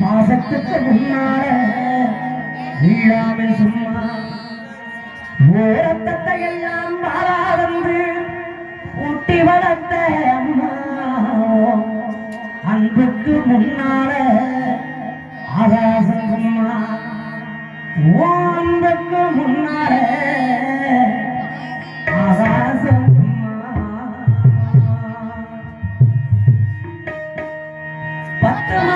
பாசத்துக்கு முன்னால இல்லாமல் சும்மா ஓரத்தத்தை எல்லாம் வாழா வந்து ஊட்டி வளர்த்த அம்மா அன்புக்கு முன்னால ஆகாசம் சும்மா. ஓ அன்புக்கு முன்னால Tá patamar.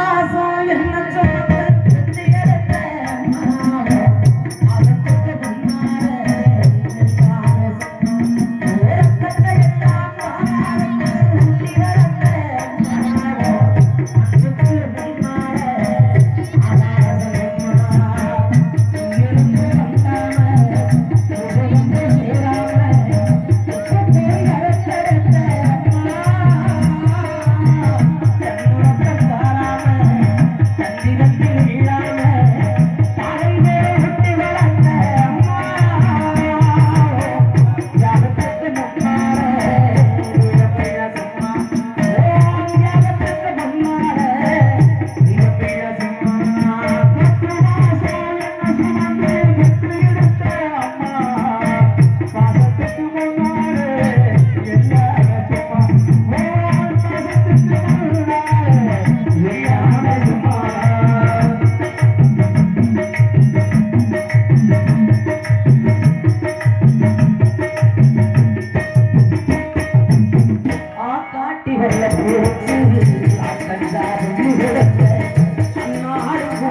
ಕಿರಣ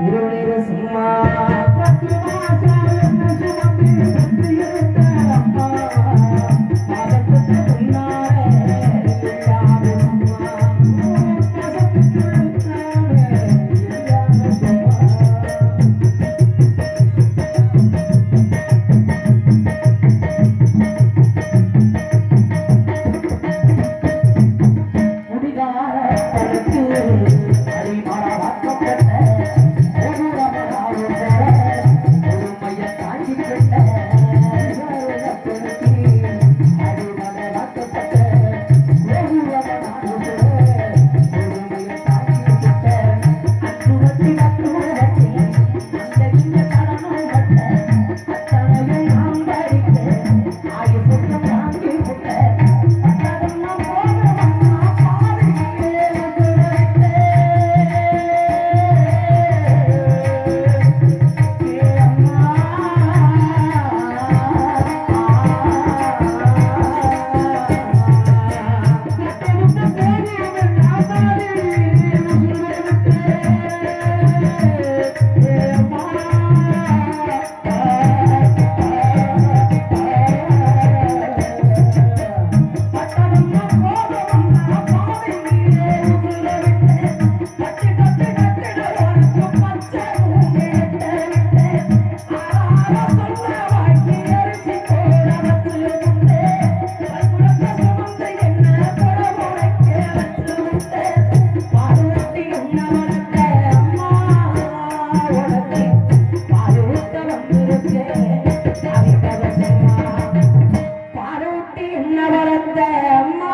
میرے என்ன வளர்த்த அம்மா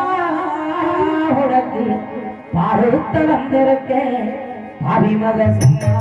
உனக்கு பருத்த வந்திருக்கேன் அபிமக சிவா